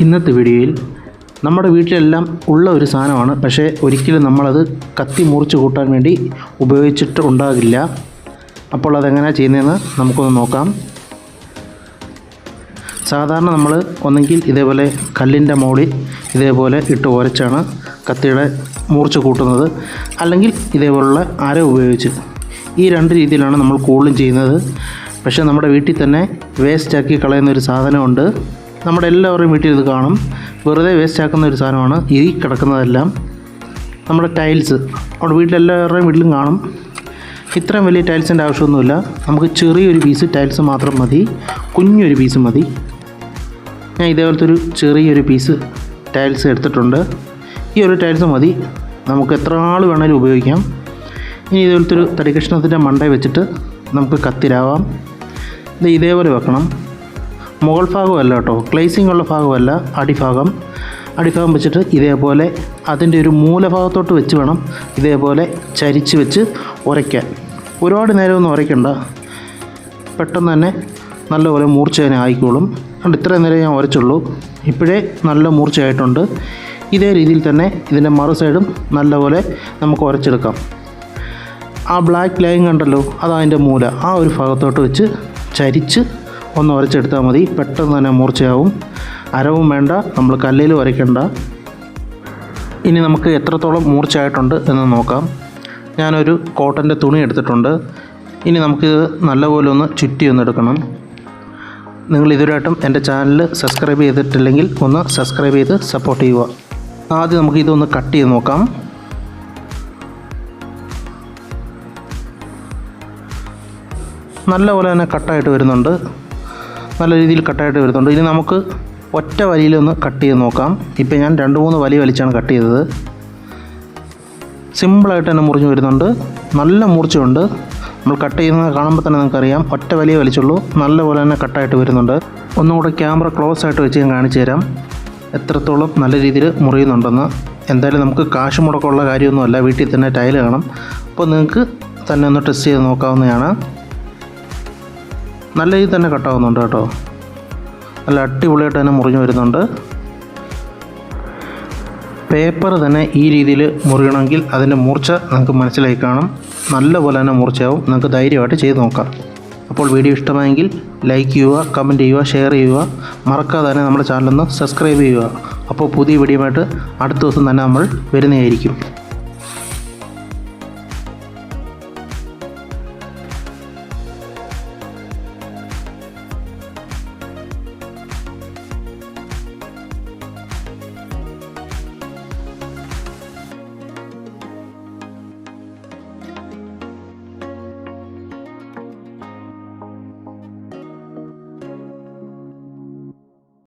ഇന്നത്തെ വീഡിയോയിൽ നമ്മുടെ വീട്ടിലെല്ലാം ഉള്ള ഒരു സാധനമാണ്. പക്ഷേ ഒരിക്കലും നമ്മളത് കത്തി മുറിച്ച് കൂട്ടാൻ വേണ്ടി ഉപയോഗിച്ചിട്ട് ഉണ്ടാകില്ല അപ്പോൾ അതെങ്ങനെയാണ് ചെയ്യുന്നതെന്ന് നമുക്കൊന്ന് നോക്കാം. സാധാരണ നമ്മൾ ഒന്നെങ്കിൽ ഇതേപോലെ കല്ലിന്റെ മുകളിൽ ഇതേപോലെ ഇട്ട് ഉരച്ചാണ് കത്തിയുടെ മൂർച്ച കൂട്ടുന്നത്. അല്ലെങ്കിൽ ഇതേപോലുള്ള അര ഉപയോഗിച്ച്. ഈ രണ്ട് രീതിയിലാണ് നമ്മൾ കൂടുതലും ചെയ്യുന്നത്. പക്ഷേ നമ്മുടെ വീട്ടിൽ തന്നെ വേസ്റ്റാക്കി കളയുന്ന ഒരു സാധനമുണ്ട്. നമ്മുടെ എല്ലാവരുടെയും വീട്ടിൽ ഇത് കാണും. വെറുതെ വേസ്റ്റ് ആക്കുന്ന ഒരു സാധനമാണ് ഈ കിടക്കുന്നതെല്ലാം. നമ്മുടെ ടൈൽസ് നമ്മുടെ വീട്ടിലെല്ലാവരുടെയും വീട്ടിലും കാണും. ഇത്രയും വലിയ ടൈൽസിന്റെ ആവശ്യമൊന്നുമില്ല. നമുക്ക് ചെറിയൊരു പീസ് ടൈൽസ് മാത്രം മതി. കുഞ്ഞൊരു പീസ് മതി. ഞാൻ ഇതേപോലത്തെ ഒരു ചെറിയൊരു പീസ് ടൈൽസ് എടുത്തിട്ടുണ്ട്. ഈ ഒരു ടൈൽസ് മതി. നമുക്ക് എത്ര ആൾ വേണേലും ഉപയോഗിക്കാം. ഇനി ഇതേപോലത്തെ ഒരു തടികഷ്ണത്തിന്റെ മണ്ടയിൽ വെച്ചിട്ട് നമുക്ക് കത്തിരാവാം. ഇത് ഇതേപോലെ വെക്കണം. മുകൾ ഭാഗമല്ല കേട്ടോ. ക്ലേസിംഗ് ഉള്ള ഭാഗമല്ല അടിഭാഗം. അടിഭാഗം വെച്ചിട്ട് ഇതേപോലെ അതിന്റെ ഒരു മൂലഭാഗത്തോട്ട് വെച്ച് വേണം ഇതേപോലെ ചരിച്ച് വെച്ച് ഉരയ്ക്കാൻ. ഒരുപാട് നേരമൊന്നും ഉരയ്ക്കണ്ട. പെട്ടെന്ന് തന്നെ നല്ലപോലെ മൂർച്ച തന്നെ ആയിക്കോളും. അതുകൊണ്ട് ഇത്രയും നേരം ഞാൻ ഉരച്ചുള്ളൂ. ഇപ്പോഴേ നല്ല മൂർച്ചയായിട്ടുണ്ട്. ഇതേ രീതിയിൽ തന്നെ ഇതിന്റെ മറു സൈഡും നല്ലപോലെ നമുക്ക് ഉരച്ചെടുക്കാം. ആ ബ്ലാക്ക് ലൈൻ കണ്ടല്ലോ അതതിന്റെ മൂല. ആ ഒരു ഭാഗത്തോട്ട് വെച്ച് ചരിച്ച് ഒന്ന് ഉരച്ചെടുത്താൽ മതി. പെട്ടെന്ന് തന്നെ മൂർച്ചയാവും. അരവും വേണ്ട. നമ്മൾ കല്ലിൽ വരയ്ക്കേണ്ട. ഇനി നമുക്ക് എത്രത്തോളം മൂർച്ചയായിട്ടുണ്ട് എന്ന് നോക്കാം. ഞാനൊരു കോട്ടന്റെ തുണി എടുത്തിട്ടുണ്ട്. ഇനി നമുക്ക് നല്ലപോലെ ഒന്ന് ചുറ്റി ഒന്ന് എടുക്കണം. നിങ്ങൾ ഇതുവരായിട്ടും എന്റെ ചാനൽ സബ്സ്ക്രൈബ് ചെയ്തിട്ടില്ലെങ്കിൽ ഒന്ന് സബ്സ്ക്രൈബ് ചെയ്ത് സപ്പോർട്ട് ചെയ്യുക. ആദ്യം നമുക്ക് ഇതൊന്ന് കട്ട് ചെയ്ത് നോക്കാം. നല്ലപോലെ തന്നെ കട്ടായിട്ട് വരുന്നുണ്ട്. നല്ല രീതിയിൽ കട്ടായിട്ട് വരുന്നുണ്ട്. ഇനി നമുക്ക് ഒറ്റ വലിയിലൊന്ന് കട്ട് ചെയ്ത് നോക്കാം. ഇപ്പം ഞാൻ രണ്ട് മൂന്ന് വലി വലിച്ചാണ് കട്ട് ചെയ്തത്. സിമ്പിളായിട്ട് തന്നെ മുറിഞ്ഞ് വരുന്നുണ്ട്. നല്ല മൂർച്ചയുണ്ട്. നമ്മൾ കട്ട് ചെയ്യുന്നത് കാണുമ്പോൾ തന്നെ നിങ്ങൾക്കറിയാം. ഒറ്റ വലിയ വലിച്ചുള്ളൂ. നല്ലപോലെ തന്നെ കട്ടായിട്ട് വരുന്നുണ്ട്. ഒന്നും കൂടെ ക്യാമറ ക്ലോസ് ആയിട്ട് വെച്ച് ഞാൻ കാണിച്ചു തരാം. എത്രത്തോളം നല്ല രീതിയിൽ മുറിയുന്നുണ്ടെന്ന്. എന്തായാലും നമുക്ക് കാശ് മുടക്കമുള്ള കാര്യമൊന്നുമല്ല. വീട്ടിൽ തന്നെ ടൈൽ കാണും. അപ്പോൾ നിങ്ങൾക്ക് തന്നെ ഒന്ന് ടെസ്റ്റ് ചെയ്ത് നോക്കാവുന്നതാണ്. നല്ല രീതിയിൽ തന്നെ കട്ടാവുന്നുണ്ട് കേട്ടോ. നല്ല അടിപൊളിയായിട്ട് തന്നെ മുറിഞ്ഞു വരുന്നുണ്ട്. പേപ്പർ തന്നെ ഈ രീതിയിൽ മുറിയണമെങ്കിൽ അതിന്റെ മൂർച്ച നമുക്ക് മനസ്സിലായി കാണും. നല്ലപോലെ തന്നെ മൂർച്ചയാവും. നിങ്ങൾക്ക് ധൈര്യമായിട്ട് ചെയ്ത് നോക്കാം. അപ്പോൾ വീഡിയോ ഇഷ്ടമായെങ്കിൽ ലൈക്ക് ചെയ്യുക കമന്റ് ചെയ്യുക ഷെയർ ചെയ്യുക. മറക്കാതെ തന്നെ നമ്മുടെ ചാനലൊന്ന് സബ്സ്ക്രൈബ് ചെയ്യുക. അപ്പോൾ പുതിയ വീഡിയോയുമായിട്ട് അടുത്ത ദിവസം തന്നെ നമ്മൾ വരുന്നതായിരിക്കും.